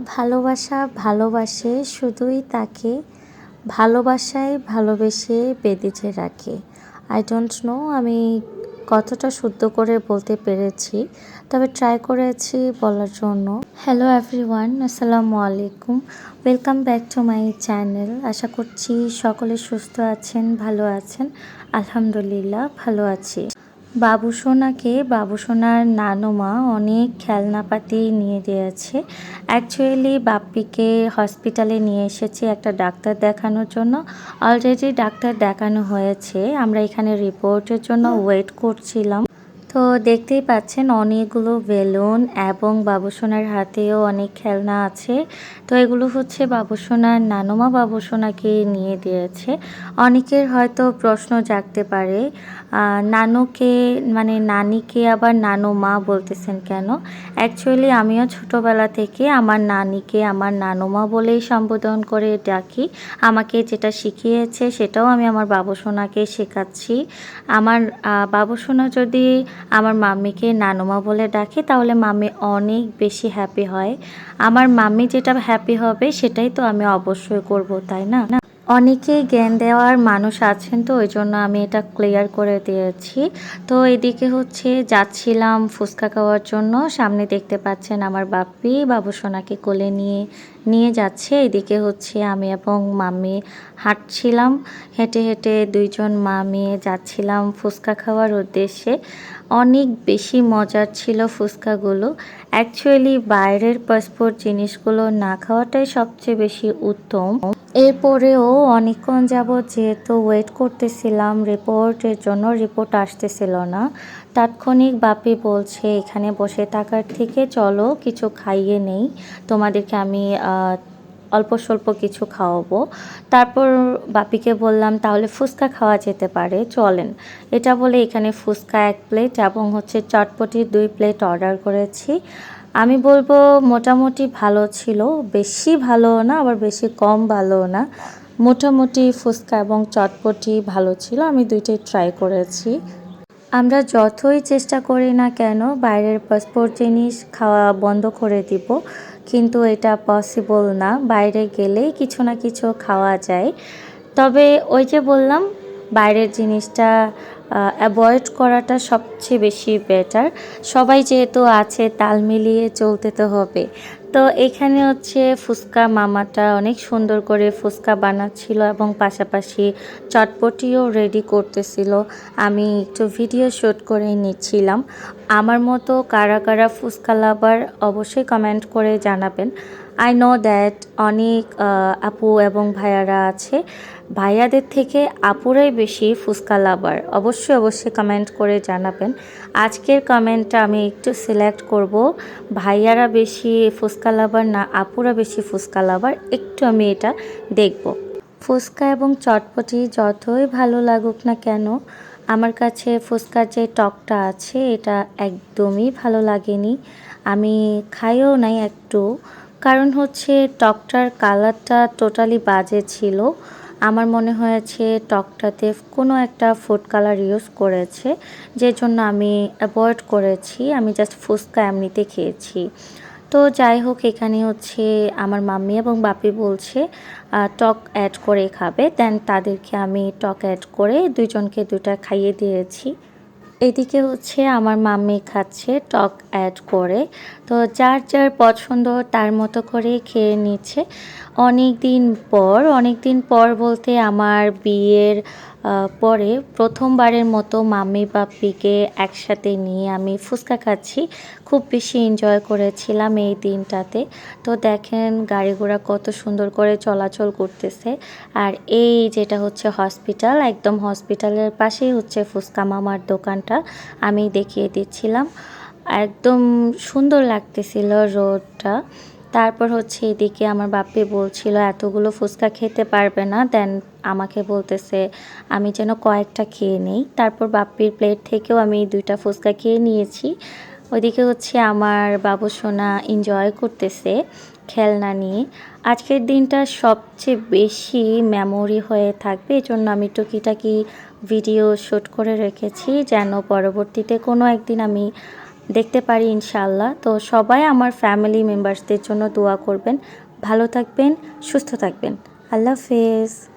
ভালোবাসা ভালোবাসে, শুধুই তাকে ভালোবাসায় ভালোবেসে বেঁধেছে রাখে। আই ডোন্ট নো আমি কতটা শুদ্ধ করে বলতে পেরেছি, তবে ট্রাই করেছি বলার জন্য। হ্যালো এভরিওয়ান আসসালামু আলাইকুম। Welcome back to my channel আশা করছি সকলে সুস্থ আছেন, ভালো আছেন। আলহামদুলিল্লাহ, ভালো আছি। বাবু সোনাকে বাবু সোনার নানুমা অনেক খেলনাপাতি নিয়ে দিয়েছে অ্যাকচুয়ালি বাপ্পিকে হসপিটালে নিয়ে এসেছি একটা ডাক্তার দেখানোর জন্য। অলরেডি ডাক্তার দেখানো হয়েছে। আমরা এখানে রিপোর্টের জন্য ওয়েট করছিলাম। তো দেখতেই পাচ্ছেন অনেকগুলো বেলুন এবং বাবুসোনার হাতেও অনেক খেলনা আছে। তো এগুলো হচ্ছে বাবুসোনার নানুমা বাবুসোনাকে নিয়ে দিয়েছে। অনেকের হয়তো প্রশ্ন জাগতে পারে নানুকে মানে নানিকে আবার নানু মা বলতেছেন কেন? অ্যাকচুয়ালি আমিও ছোটোবেলা থেকে আমার নানিকে আমার নানুমা বলেই সম্বোধন করে ডাকি। আমাকে যেটা শিখিয়েছে সেটাও আমি আমার বাবুসোনাকে শেখাচ্ছি। আমার বাবুসোনা যদি আমার মাম্মিকে নানুমা বলে ডাকে, তাহলে মাম্মি অনেক বেশি হ্যাপি হয়। আমার মাম্মি যেটা হ্যাপি হবে সেটাই তো আমি অবশ্যই করব, তাই না? অনেকেই জ্ঞান দেওয়ার মানুষ আছেন তো, ওই জন্য আমি এটা ক্লিয়ার করে দিয়েছি। তো এদিকে হচ্ছে যাচ্ছিলাম ফুচকা খাওয়ার জন্য, সামনে দেখতে পাচ্ছেন আমার বাপ্পি, বাবু সোনাকে কোলে নিয়ে নিয়ে যাচ্ছে। এদিকে হচ্ছে আমি এবং মামি হাঁটছিলাম, হেঁটে হেঁটে দুইজন মা মেয়ে যাচ্ছিলাম ফুচকা খাওয়ার উদ্দেশ্যে। অনেক বেশি মজার ছিল ফুচকাগুলো। অ্যাকচুয়ালি বাইরের পাসপোর্ট জিনিসগুলো না খাওয়াটাই সবচেয়ে বেশি উত্তম। এরপরেও অনেকক্ষণ যাব যেহেতু ওয়েট করতেছিলাম, রিপোর্টের জন্য রিপোর্ট আসতেছিল না। তাৎক্ষণিক বাপি বলছে, এখানে বসে থাকার থেকে চলো, কিছু খাইয়ে নেই। তোমাদেরকে আমি অল্প স্বল্প কিছু খাওয়াবো। তারপর বাপিকে বললাম, তাহলে ফুচকা খাওয়া যেতে পারে, চলেন। এটা বলে এখানে ফুচকা এক প্লেট এবং হচ্ছে চটপটি দুই প্লেট অর্ডার করেছি। আমি বলব মোটামুটি ভালো ছিল। বেশি ভালো না, আবার বেশি কম ভালো না। মোটামুটি ফুচকা এবং চটপটি ভালো ছিল, আমি দুইটাই ট্রাই করেছি। আমরা যতই চেষ্টা করি না কেন, বাইরের পাসপোর্ট জিনিস খাওয়া বন্ধ করে দিব। কিন্তু এটা পসিবল না, বাইরে গেলেই কিছু না কিছু খাওয়া যায়। তবে ওই যে বললাম, বাইরের জিনিসটা অ্যাভয়েড করাটা সবচেয়ে বেশি বেটার সবাই যেহেতু আছে, তাল মিলিয়ে চলতে তো হবে। তো এখানে হচ্ছে ফুচকা মামাটা অনেক সুন্দর করে ফুচকা বানাচ্ছিল এবং পাশাপাশি চটপটিও রেডি করতেছিল। আমি একটু ভিডিও শ্যুট করে নিচ্ছিলাম। আমার মতো কারা কারা ফুচকা লাভার অবশ্যই কমেন্ট করে জানাবেন। আই নো দ্যাট অনেক আপু এবং ভাইয়ারা আছে। ভাইয়াদের থেকে আপুরাই বেশি ফুচকা লাভার। অবশ্যই অবশ্যই কমেন্ট করে জানাবেন। আজকের কমেন্টটা আমি একটু সিলেক্ট করব। ভাইয়ারা বেশি ফুচকা লাভার না আপুরা বেশি ফুচকা লাভার? একটু আমি এটা দেখব। ফুচকা এবং চটপটি যতই ভালো লাগুক না কেন, আমার কাছে ফুচকার যে টকটা আছে, এটা একদমই ভালো লাগেনি। আমি খাইও নাই একটু। কারণ হচ্ছে টকটার কালারটা টোটালি বাজে ছিল। আমার মনে হয়েছে টকটাতে কোনো একটা ফুড কালার ইউজ করেছে, যে জন্য আমি অ্যাভয়েড করেছি। আমি জাস্ট ফুচকা এমনিতে খেয়েছি। তো যাই হোক, এখানে হচ্ছে আমার মাম্মি এবং বাপি বলছে টক অ্যাড করে খাবে। দেন তাদেরকে আমি টক অ্যাড করে দুইজনকে দুটা খাইয়ে দিয়েছি। এদিকে হচ্ছে আমার মাম্মি খাচ্ছে, টক অ্যাড করে। তো যার যার পছন্দ তার মতো করে খেয়ে নিচ্ছে। অনেক দিন পর অনেক দিন পর বলতে আমার বিয়ের পরে প্রথমবারের মতো মাম্মি বাপ্পিকে একসাথে নিয়ে আমি ফুচকা খাচ্ছি। খুব বেশি এনজয় করেছিলাম এই দিনটাতে। তো দেখেন গাড়ি ঘোড়া কত সুন্দর করে চলাচল করতেছে। আর এই যেটা হচ্ছে হসপিটাল একদম হসপিটালের পাশেই হচ্ছে ফুচকা মামার দোকানটা আমি দেখিয়ে দিচ্ছিলাম। একদম সুন্দর লাগতেছিল রোডটা তারপর হচ্ছে এদিকে আমার বাপ্পি বলছিল, এতগুলো ফুচকা খেতে পারবে না। দেন আমাকে বলতেছে, আমি যেন কয়েকটা খেয়ে নেই। তারপর বাপ্পির প্লেট থেকেও আমি দুইটা ফুচকা খেয়ে নিয়েছি। ওইদিকে হচ্ছে আমার বাবু সোনা এনজয় করতেছে খেলনা নিয়ে। আজকের দিনটা সবচেয়ে বেশি মেমোরি হয়ে থাকবে। এজন্য আমি টুকিটাকি ভিডিও শ্যুট করে রেখেছি, যেন পরবর্তীতে কোনো একদিন আমি দেখতে পারি ইনশাআল্লাহ। তো সবাই আমার ফ্যামিলি মেম্বার্সদের জন্য দোয়া করবেন। ভালো থাকবেন, সুস্থ থাকবেন। আল্লাহ হাফেজ।